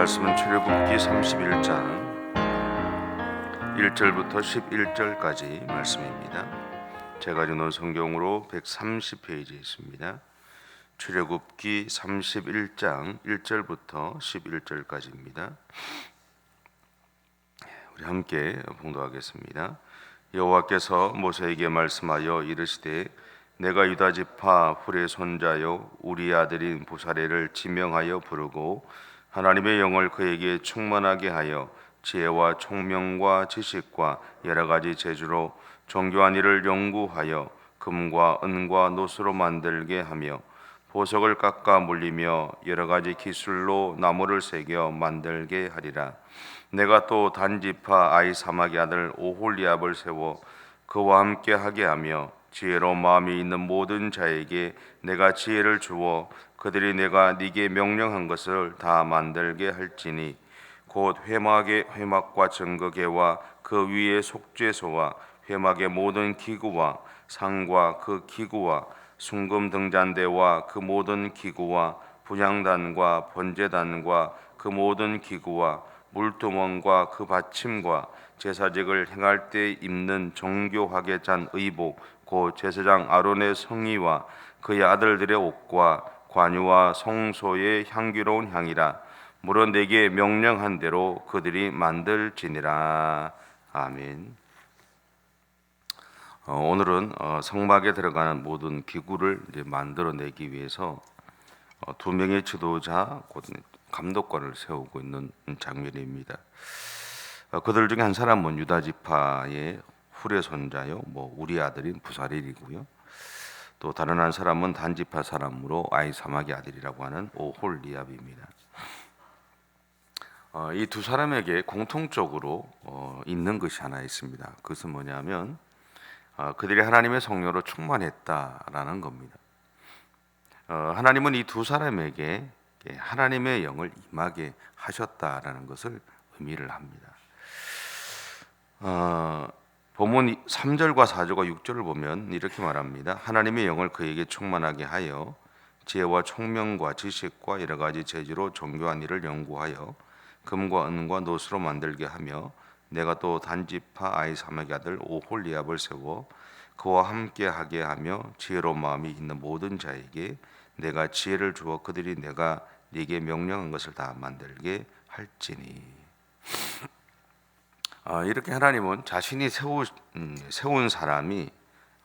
말씀은 출애굽기 31장 1절부터 11절까지 말씀입니다. 제가 주는 성경으로 130페이지에 있습니다. 출애굽기 31장 1절부터 11절까지입니다. 우리 함께 봉독하겠습니다. 여호와께서 모세에게 말씀하여 이르시되 내가 유다 지파 훌의 손자요 우리 아들인 부사레를 지명하여 부르고 하나님의 영을 그에게 충만하게 하여 지혜와 총명과 지식과 여러 가지 재주로 정교한 일을 연구하여 금과 은과 노수로 만들게 하며 보석을 깎아 물리며 여러 가지 기술로 나무를 새겨 만들게 하리라. 내가 또 단지파 아이 사마의 아들 오홀리압을 세워 그와 함께 하게 하며 지혜로 마음이 있는 모든 자에게 내가 지혜를 주어 그들이 내가 네게 명령한 것을 다 만들게 할지니 곧 회막의 회막과 증거계와 그 위에 속죄소와 회막의 모든 기구와 상과 그 기구와 순금 등잔대와 그 모든 기구와 분향단과 번제단과 그 모든 기구와 물두멍과 그 받침과 제사직을 행할 때 입는 정교하게 짠 의복 곧 제사장 아론의 성의와 그의 아들들의 옷과 관유와 성소의 향기로운 향이라 물은 내게 명령한 대로 그들이 만들지니라 아멘. 어, 오늘은 어, 성막에 들어가는 모든 기구를 만들어내기 위해서 어, 두 명의 지도자 곧 감독관을 세우고 있는 장면입니다. 어, 그들 중에 한 사람은 유다 지파의 후레 손자요, 뭐 우리 아들인 부사릴이고요. 또 다른 한 사람은 단지파 사람으로 아이 사막의 아들이라고 하는 오홀리압입니다. 어, 이두 사람에게 공통적으로 어, 있는 것이 하나 있습니다. 그것은 뭐냐면 어, 그들이 하나님의 성령으로 충만했다라는 겁니다. 어, 하나님은 이 두 사람에게 하나님의 영을 임하게 하셨다라는 것을 의미를 합니다. 어, 본문 3절과 4절과 6절을 보면 이렇게 말합니다. 하나님의 영을 그에게 충만하게 하여 지혜와 총명과 지식과 여러 가지 재주로 정교한 일을 연구하여 금과 은과 노수로 만들게 하며 내가 또 단지파 아이 사막의 아들 오홀리압을 세워 그와 함께 하게 하며 지혜로운 마음이 있는 모든 자에게 내가 지혜를 주어 그들이 내가 네게 명령한 것을 다 만들게 할지니 아, 이렇게 하나님은 자신이 세우, 음, 세운 사람이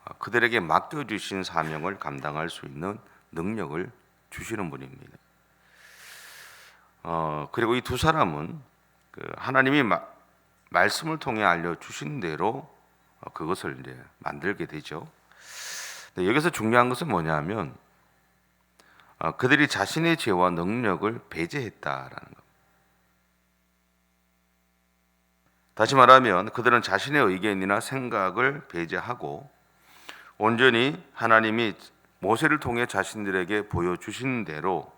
어, 그들에게 맡겨주신 사명을 감당할 수 있는 능력을 주시는 분입니다. 어, 그리고 이 두 사람은 그 하나님이 마, 말씀을 통해 알려주신 대로 어, 그것을 이제 만들게 되죠. 여기서 중요한 것은 뭐냐면 어, 그들이 자신의 죄와 능력을 배제했다라는 것. 다시 말하면 그들은 자신의 의견이나 생각을 배제하고 온전히 하나님이 모세를 통해 자신들에게 보여주신 대로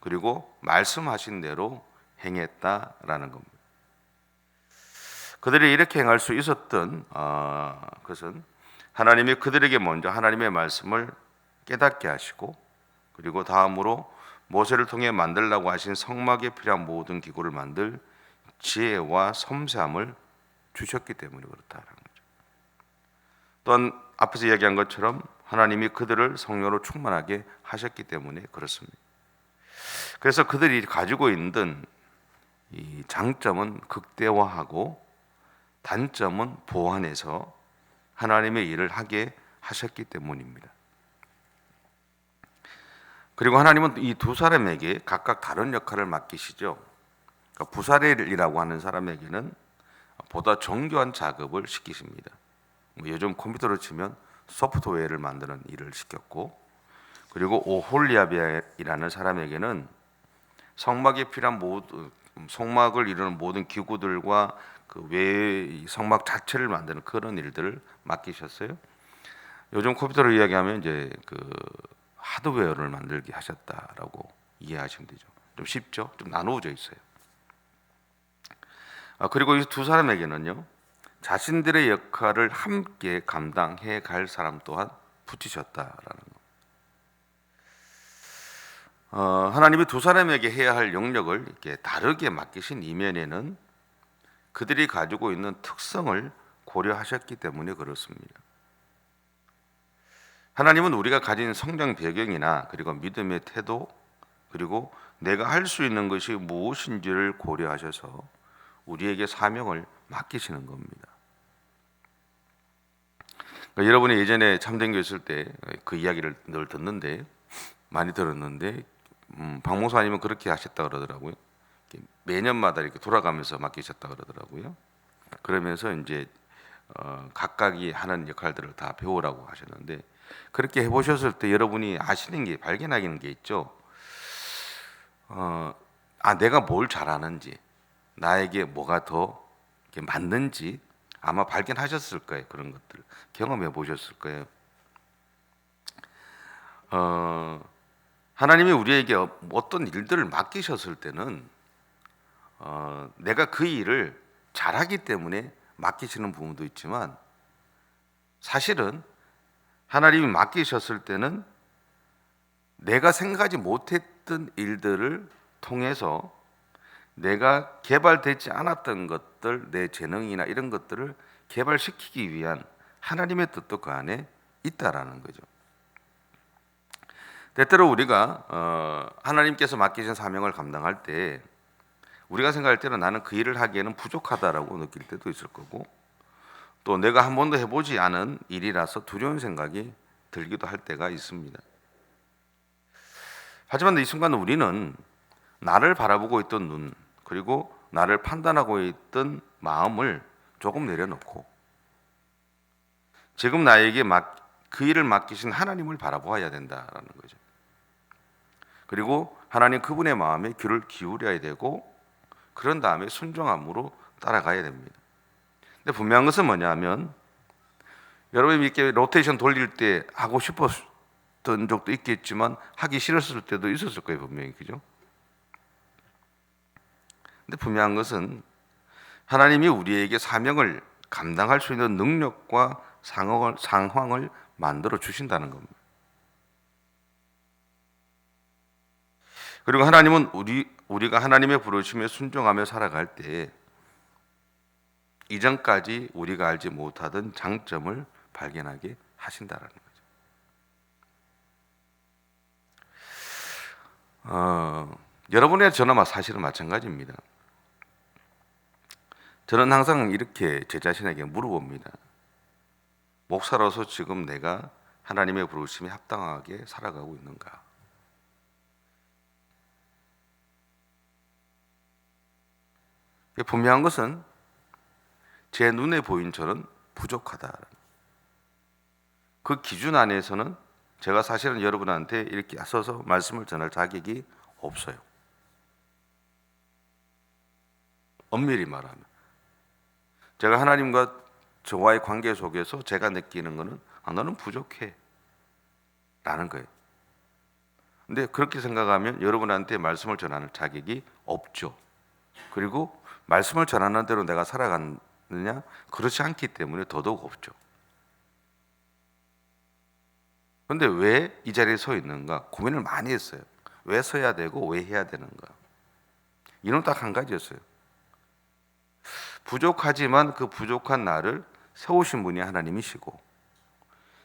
그리고 말씀하신 대로 행했다라는 겁니다. 그들이 이렇게 행할 수 있었던 어, 것은 하나님이 그들에게 먼저 하나님의 말씀을 깨닫게 하시고 그리고 다음으로 모세를 통해 만들라고 하신 성막에 필요한 모든 기구를 만들 지혜와 섬세함을 주셨기 때문에 그렇다는 거죠. 또한 앞에서 이야기한 것처럼 하나님이 그들을 성령으로 충만하게 하셨기 때문에 그렇습니다. 그래서 그들이 가지고 있는 이 장점은 극대화하고 단점은 보완해서 하나님의 일을 하게 하셨기 때문입니다. 그리고 하나님은 이 두 사람에게 각각 다른 역할을 맡기시죠. 그러니까 부사렐이라고 하는 사람에게는 보다 정교한 작업을 시키십니다. 뭐 요즘 컴퓨터로 치면 소프트웨어를 만드는 일을 시켰고, 그리고 오홀리압이라는 사람에게는 성막에 필요한 모든 성막을 이루는 모든 기구들과 그외 성막 자체를 만드는 그런 일들을 맡기셨어요. 요즘 컴퓨터로 이야기하면 이제 그 하드웨어를 만들게 하셨다라고 이해하시면 되죠. 좀 쉽죠? 좀 나누어져 있어요. 아, 그리고 이 두 사람에게는요, 자신들의 역할을 함께 감당해 갈 사람 또한 붙이셨다라는 거. 어, 하나님이 두 사람에게 해야 할 영역을 이렇게 다르게 맡기신 이면에는 그들이 가지고 있는 특성을 고려하셨기 때문에 그렇습니다. 하나님은 우리가 가진 성장 배경이나 그리고 믿음의 태도 그리고 내가 할 수 있는 것이 무엇인지를 고려하셔서 우리에게 사명을 맡기시는 겁니다. 그러니까 여러분이 예전에 참된 교 있을 때 그 이야기를 늘 듣는데 많이 들었는데 음, 박 목사님은 그렇게 하셨다 그러더라고요. 매년마다 이렇게 돌아가면서 맡기셨다 그러더라고요. 그러면서 이제 어, 각각이 하는 역할들을 다 배우라고 하셨는데 그렇게 해보셨을 때 여러분이 아시는 게 발견하는 게 있죠. 어, 아 내가 뭘 잘하는지 나에게 뭐가 더 맞는지 아마 발견하셨을 거예요 그런 것들 경험해 보셨을 거예요. 어, 하나님이 우리에게 어떤 일들을 맡기셨을 때는 어, 내가 그 일을 잘하기 때문에 맡기시는 부분도 있지만 사실은 하나님이 맡기셨을 때는 내가 생각하지 못했던 일들을 통해서 내가 개발되지 않았던 것들, 내 재능이나 이런 것들을 개발시키기 위한 하나님의 뜻도 그 안에 있다라는 거죠. 때때로 우리가 어, 하나님께서 맡기신 사명을 감당할 때 우리가 생각할 때는 나는 그 일을 하기에는 부족하다라고 느낄 때도 있을 거고 또 내가 한 번도 해보지 않은 일이라서 두려운 생각이 들기도 할 때가 있습니다. 하지만 이 순간 우리는 나를 바라보고 있던 눈 그리고 나를 판단하고 있던 마음을 조금 내려놓고 지금 나에게 맡, 그 일을 맡기신 하나님을 바라보아야 된다라는 거죠. 그리고 하나님 그분의 마음에 귀를 기울여야 되고 그런 다음에 순종함으로 따라가야 됩니다. 근데 분명한 것은 뭐냐면 여러분이 이렇게 로테이션 돌릴 때 하고 싶었던 적도 있겠지만 하기 싫었을 때도 있었을 거예요 분명히 그죠? 근데 분명한 것은 하나님이 우리에게 사명을 감당할 수 있는 능력과 상황을, 상황을 만들어 주신다는 겁니다. 그리고 하나님은 우리 우리가 하나님의 부르심에 순종하며 살아갈 때 이전까지 우리가 알지 못하던 장점을 발견하게 하신다라는 거죠. 어, 여러분의 전화마 사실은 마찬가지입니다. 저는 항상 이렇게 제 자신에게 물어봅니다. 목사로서 지금 내가 하나님의 부르심에 합당하게 살아가고 있는가? 분명한 것은 제 눈에 보인 저는 부족하다. 그 기준 안에서는 제가 사실은 여러분한테 이렇게 서서 말씀을 전할 자격이 없어요. 엄밀히 말하면 제가 하나님과 저와의 관계 속에서 제가 느끼는 것은 아, 너는 부족해 라는 거예요. 근데 그렇게 생각하면 여러분한테 말씀을 전하는 자격이 없죠. 그리고 말씀을 전하는 대로 내가 살아 갔느냐? 그렇지 않기 때문에 더더욱 없죠. 그런데 왜 이 자리에 서 있는가? 고민을 많이 했어요. 왜 서야 되고 왜 해야 되는가? 이유는 딱한 가지였어요. 부족하지만 그 부족한 나를 세우신 분이 하나님이시고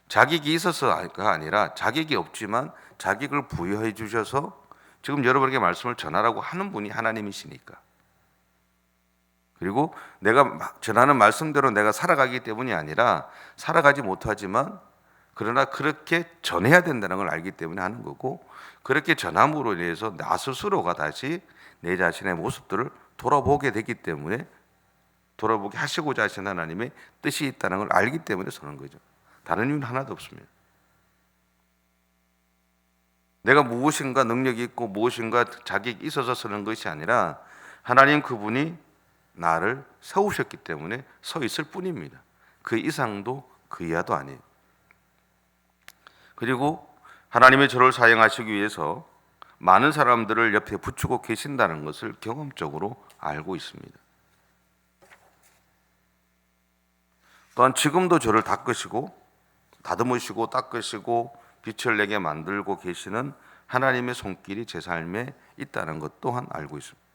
자격이 있어서가 아니라 자격이 없지만 자격을 부여해 주셔서 지금 여러분에게 말씀을 전하라고 하는 분이 하나님이시니까 그리고 내가 전하는 말씀대로 내가 살아가기 때문이 아니라 살아가지 못하지만 그러나 그렇게 전해야 된다는 걸 알기 때문에 하는 거고 그렇게 전함으로 인해서 나 스스로가 다시 내 자신의 모습들을 돌아보게 되기 때문에 돌아보게 하시고자 하신 하나님의 뜻이 있다는 걸 알기 때문에 서는 거죠. 다른 이유는 하나도 없습니다. 내가 무엇인가 능력이 있고 무엇인가 자격이 있어서 서는 것이 아니라 하나님 그분이 나를 세우셨기 때문에 서 있을 뿐입니다. 그 이상도 그 이하도 아니에요. 그리고 하나님의 저를 사용하시기 위해서 많은 사람들을 옆에 붙이고 계신다는 것을 경험적으로 알고 있습니다. 또한 지금도 저를 닦으시고 다듬으시고 닦으시고 빛을 내게 만들고 계시는 하나님의 손길이 제 삶에 있다는 것 또한 알고 있습니다.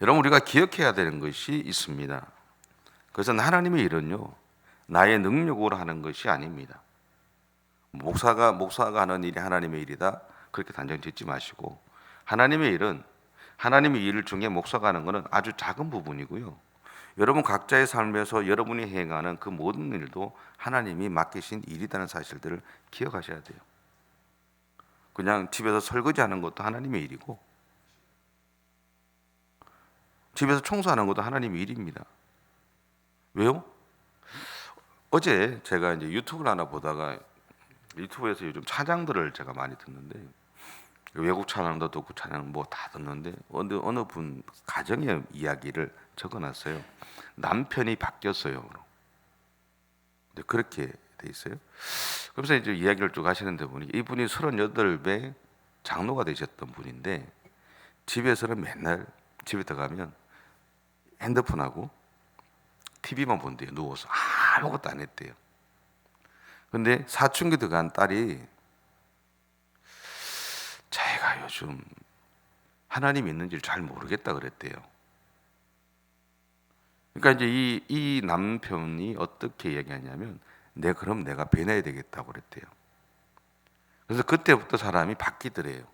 여러분 우리가 기억해야 되는 것이 있습니다. 그것은 하나님의 일은요 나의 능력으로 하는 것이 아닙니다. 목사가 목사가 하는 일이 하나님의 일이다 그렇게 단정 짓지 마시고 하나님의 일은 하나님의 일 중에 목사가 하는 것은 아주 작은 부분이고요. 여러분 각자의 삶에서 여러분이 행하는 그 모든 일도 하나님이 맡기신 일이라는 사실들을 기억하셔야 돼요. 그냥 집에서 설거지 하는 것도 하나님의 일이고 집에서 청소하는 것도 하나님의 일입니다. 왜요? 어제 제가 이제 유튜브를 하나 보다가 유튜브에서 요즘 찬양들을 제가 많이 듣는데 외국 찬양도 듣고 찬양 뭐 다 듣는데 어느 어느 분 가정의 이야기를 적어놨어요. 남편이 바뀌었어요. 근데 그렇게 돼 있어요. 그래서 이제 이야기를 쭉 하시는데 보니 이분이 38배 장로가 되셨던 분인데 집에서는 맨날 집에 들어가면 핸드폰하고 TV만 본대요. 누워서 아무것도 안 했대요. 근데 사춘기 들어간 딸이 자기가 요즘 하나님 있는지를 잘 모르겠다 그랬대요. 그러니까 이제 이, 이 남편이 어떻게 얘기하냐면 내 그럼 내가 배내야 되겠다고 그랬대요. 그래서 그때부터 사람이 바뀌더래요.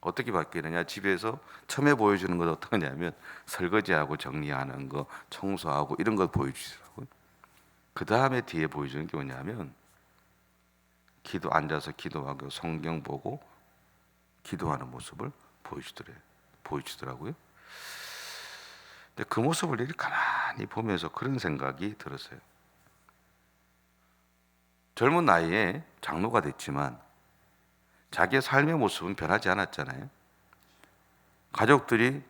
어떻게 바뀌느냐? 집에서 처음에 보여주는 건 어떤 거냐면 설거지하고 정리하는 거, 청소하고 이런 걸 보여주더라고요. 그 다음에 뒤에 보여주는 게 뭐냐면 기도 앉아서 기도하고 성경 보고 기도하는 모습을 보여주더래요. 보여주더라고요. 근데 그 모습을 이렇게 가만히 보면서 그런 생각이 들었어요. 젊은 나이에 장로가 됐지만 자기의 삶의 모습은 변하지 않았잖아요. 가족들이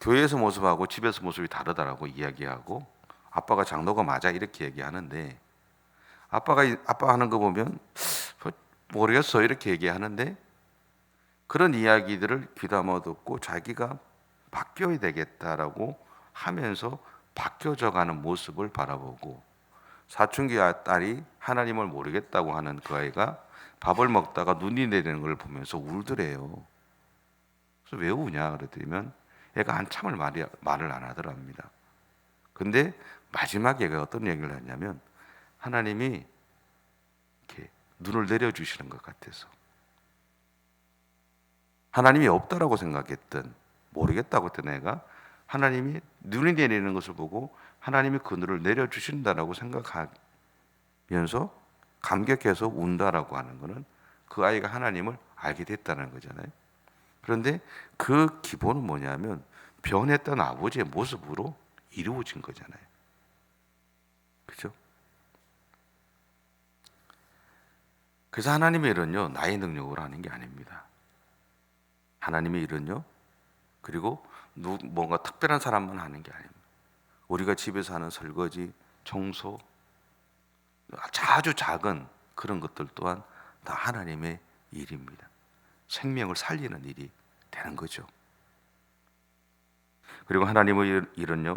교회에서 모습하고 집에서 모습이 다르다라고 이야기하고 아빠가 장로가 맞아 이렇게 얘기하는데 아빠가 아빠 하는 거 보면 뭐 모르겠어 이렇게 얘기하는데 그런 이야기들을 귀담아 듣고 자기가 바뀌어야 되겠다라고 하면서 바뀌어져 가는 모습을 바라보고 사춘기 딸이 하나님을 모르겠다고 하는 그 아이가 밥을 먹다가 눈이 내리는 걸 보면서 울더래요. 그래서 왜 우냐 그랬더니면 애가 한참을 말이, 말을 안 하더랍니다. 근데 마지막에 애가 어떤 얘기를 했냐면 하나님이 이렇게 눈을 내려 주시는 것 같아서 하나님이 없다라고 생각했던 모르겠다고 했던 애가 하나님이 눈이 내리는 것을 보고 하나님이 그 눈을 내려 주신다라고 생각하면서 감격해서 운다라고 하는 것은 그 아이가 하나님을 알게 됐다는 거잖아요. 그런데 그 기본은 뭐냐면 변했던 아버지의 모습으로 이루어진 거잖아요. 그죠? 그래서 하나님의 일은요, 나의 능력으로 하는 게 아닙니다. 하나님의 일은요, 그리고 누, 뭔가 특별한 사람만 하는 게 아닙니다. 우리가 집에서 하는 설거지, 청소, 아주 작은 그런 것들 또한 다 하나님의 일입니다. 생명을 살리는 일이 되는 거죠. 그리고 하나님의 일은요,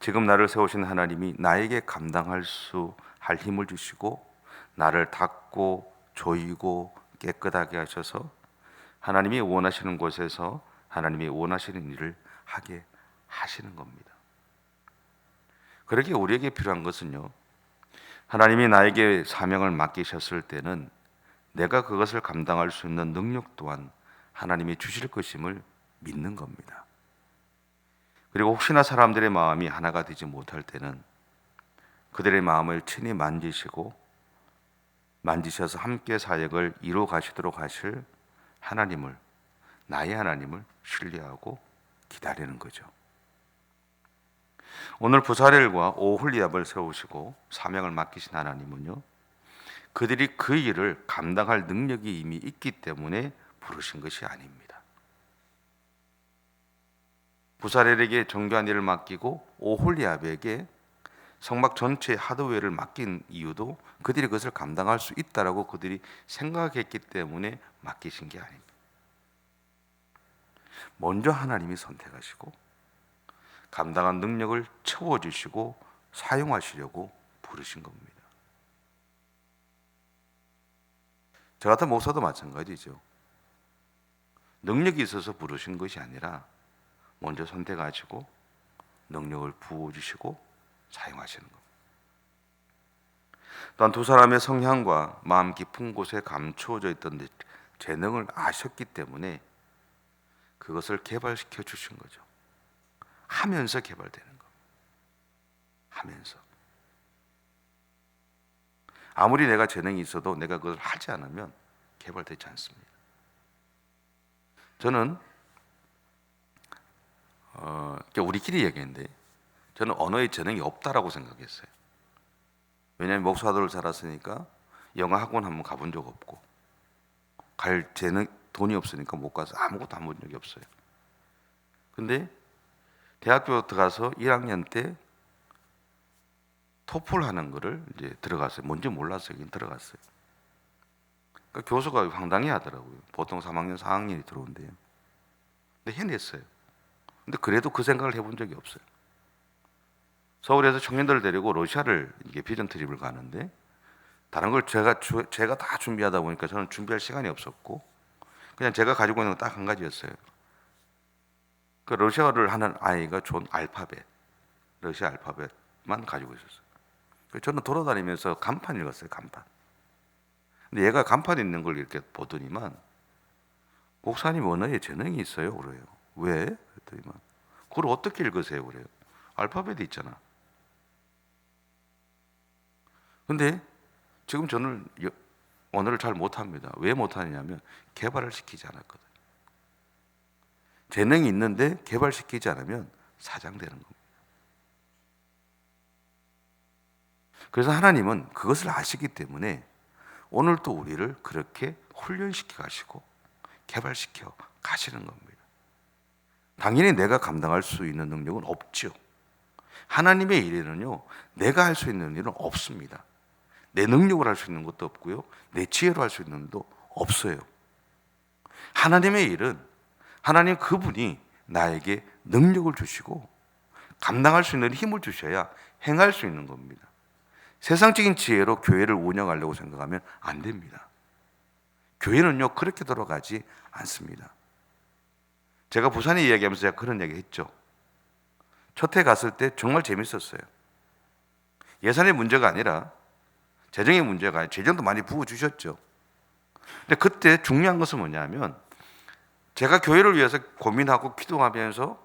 지금 나를 세우신 하나님이 나에게 감당할 수 할 힘을 주시고 나를 닦고 조이고 깨끗하게 하셔서 하나님이 원하시는 곳에서 하나님이 원하시는 일을 하게 하시는 겁니다. 그렇게 우리에게 필요한 것은요. 하나님이 나에게 사명을 맡기셨을 때는 내가 그것을 감당할 수 있는 능력 또한 하나님이 주실 것임을 믿는 겁니다. 그리고 혹시나 사람들의 마음이 하나가 되지 못할 때는 그들의 마음을 친히 만지시고 만지셔서 함께 사역을 이루어 가시도록 하실 하나님을 나의 하나님을 신뢰하고 기다리는 거죠. 오늘 부사렐과 오홀리압을 세우시고 사명을 맡기신 하나님은요. 그들이 그 일을 감당할 능력이 이미 있기 때문에 부르신 것이 아닙니다. 부사렐에게 정교한 일을 맡기고 오홀리압에게 성막 전체의 하드웨어를 맡긴 이유도 그들이 그것을 감당할 수 있다라고 그들이 생각했기 때문에 맡기신 게 아닙니다. 먼저 하나님이 선택하시고 감당한 능력을 채워주시고 사용하시려고 부르신 겁니다. 저 같은 목사도 마찬가지죠. 능력이 있어서 부르신 것이 아니라 먼저 선택하시고 능력을 부어주시고 사용하시는 것. 또한 두 사람의 성향과 마음 깊은 곳에 감추어져 있던 재능을 아셨기 때문에 그것을 개발시켜 주신 거죠. 하면서 개발되는 거. 하면서. 아무리 내가 재능이 있어도 내가 그걸 하지 않으면 개발되지 않습니다. 저는 어, 우리끼리 얘기했는데 저는 언어에 재능이 없다라고 생각했어요. 왜냐하면 목사들을 살았으니까 영어 학원 한번 가본 적 없고 갈 재능 돈이 없으니까 못 가서 아무것도 안 본 적이 없어요. 근데 대학교 들어가서 1학년 때 토플 하는 거를 이제 들어갔어요. 뭔지 몰랐어요. 들어갔어요. 그러니까 교수가 황당해 하더라고요. 보통 3학년, 4학년이 들어온대요. 근데 해냈어요. 근데 그래도 그 생각을 해본 적이 없어요. 서울에서 청년들을 데리고 러시아를 이게 비전 트립을 가는데 다른 걸 제가 주- 제가 다 준비하다 보니까 저는 준비할 시간이 없었고 그냥 제가 가지고 있는 건 딱 한 가지였어요. 그 러시아어를 하는 아이가 존 알파벳, 러시아 알파벳만 가지고 있었어요. 저는 돌아다니면서 간판 읽었어요, 간판. 근데 얘가 간판 있는 걸 이렇게 보더니만 목사님 언어에 재능이 있어요, 그래요. 왜? 그랬더니만 그걸 어떻게 읽으세요, 그래요. 알파벳이 있잖아. 근데 지금 저는 여- 언어를 잘 못합니다. 왜 못하느냐면 개발을 시키지 않았거든요. 재능이 있는데 개발시키지 않으면 사장되는 겁니다. 그래서 하나님은 그것을 아시기 때문에 오늘 또 우리를 그렇게 훈련시켜 가시고 개발시켜 가시는 겁니다. 당연히 내가 감당할 수 있는 능력은 없죠. 하나님의 일에는요, 내가 할 수 있는 일은 없습니다. 내 능력으로 할 수 있는 것도 없고요, 내 지혜로 할 수 있는 것도 없어요. 하나님의 일은 하나님 그분이 나에게 능력을 주시고 감당할 수 있는 힘을 주셔야 행할 수 있는 겁니다. 세상적인 지혜로 교회를 운영하려고 생각하면 안 됩니다. 교회는요, 그렇게 돌아가지 않습니다. 제가 부산에 이야기하면서 제가 그런 얘기 했죠. 첫 해 갔을 때 정말 재밌었어요. 예산의 문제가 아니라 재정의 문제가 아니라 재정도 많이 부어주셨죠. 근데 그때 중요한 것은 뭐냐면 제가 교회를 위해서 고민하고 기도하면서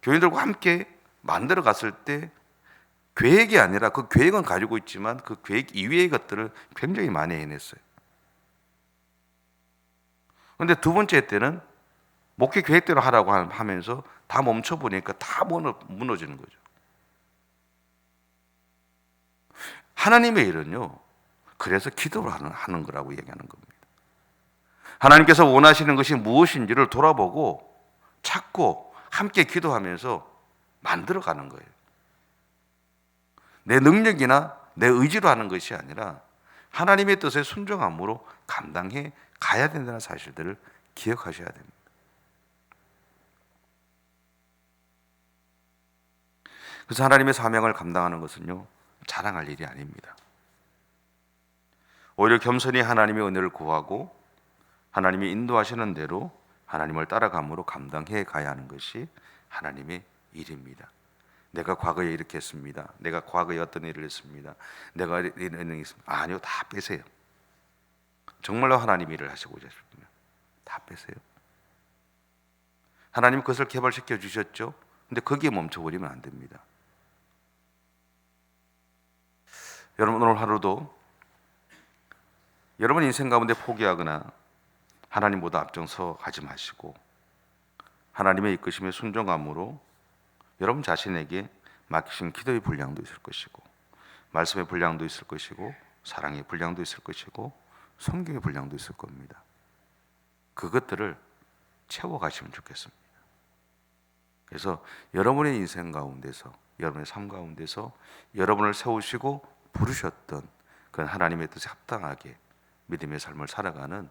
교인들과 함께 만들어 갔을 때 계획이 아니라 그 계획은 가지고 있지만 그 계획 이외의 것들을 굉장히 많이 해냈어요. 근데 두 번째 때는 목회 계획대로 하라고 하면서 다 멈춰 보니까 다 무너- 무너지는 거죠. 하나님의 일은요. 그래서 기도를 하는 거라고 얘기하는 겁니다. 하나님께서 원하시는 것이 무엇인지를 돌아보고 찾고 함께 기도하면서 만들어 가는 거예요. 내 능력이나 내 의지로 하는 것이 아니라 하나님의 뜻에 순종함으로 감당해 가야 된다는 사실들을 기억하셔야 됩니다. 그래서 하나님의 사명을 감당하는 것은요, 자랑할 일이 아닙니다. 오히려 겸손히 하나님의 은혜를 구하고 하나님이 인도하시는 대로 하나님을 따라감으로 감당해 가야 하는 것이 하나님의 일입니다. 내가 과거에 이렇게 했습니다. 내가 과거에 어떤 일을 했습니다. 내가 이런 일이 있습니다. 아니요, 다 빼세요. 정말로 하나님 일을 하시고자 싶으면 다 빼세요. 하나님 그것을 개발시켜 주셨죠. 근데 거기에 멈춰버리면 안 됩니다. 여러분 오늘 하루도 여러분 인생 가운데 포기하거나 하나님보다 앞장서 가지 마시고 하나님의 이끄심에 순종함으로 여러분 자신에게 맡기신 기도의 분량도 있을 것이고 말씀의 분량도 있을 것이고 사랑의 분량도 있을 것이고 성경의 분량도 있을 겁니다. 그것들을 채워 가시면 좋겠습니다. 그래서 여러분의 인생 가운데서 여러분의 삶 가운데서 여러분을 세우시고 부르셨던 그런 하나님의 뜻에 합당하게 믿음의 삶을 살아가는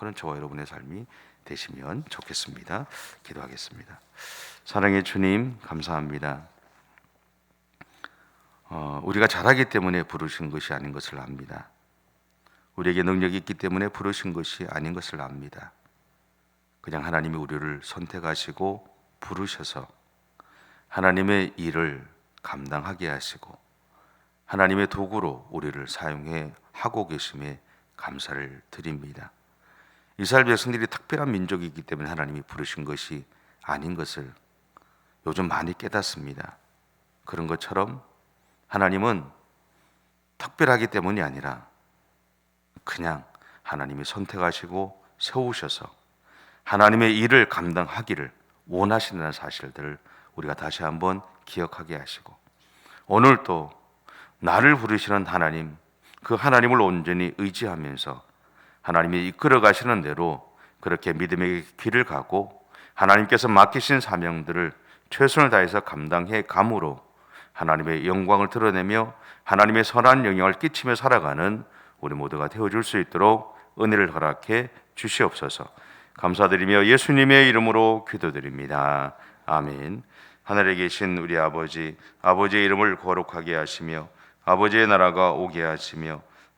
그런 저와 여러분의 삶이 되시면 좋겠습니다. 기도하겠습니다. 사랑의 주님 감사합니다. 어, 우리가 잘하기 때문에 부르신 것이 아닌 것을 압니다. 우리에게 능력이 있기 때문에 부르신 것이 아닌 것을 압니다. 그냥 하나님이 우리를 선택하시고 부르셔서 하나님의 일을 감당하게 하시고 하나님의 도구로 우리를 사용해 하고 계심에 감사를 드립니다. 이스라엘 백성들이 특별한 민족이기 때문에 하나님이 부르신 것이 아닌 것을 요즘 많이 깨닫습니다. 그런 것처럼 하나님은 특별하기 때문이 아니라 그냥 하나님이 선택하시고 세우셔서 하나님의 일을 감당하기를 원하신다는 사실들을 우리가 다시 한번 기억하게 하시고 오늘 또 나를 부르시는 하나님 그 하나님을 온전히 의지하면서 하나님이 이끌어 가시는 대로 그렇게 믿음의 길을 가고 하나님께서 맡기신 사명들을 최선을 다해서 감당해 감으로 하나님의 영광을 드러내며 하나님의 선한 영향을 끼치며 살아가는 우리 모두가 되어줄 수 있도록 은혜를 허락해 주시옵소서. 감사드리며 예수님의 이름으로 기도드립니다. 아멘. 하늘에 계신 우리 아버지, 아버지의 이름을 거룩하게 하시며 아버지의 나라가 오게 하시며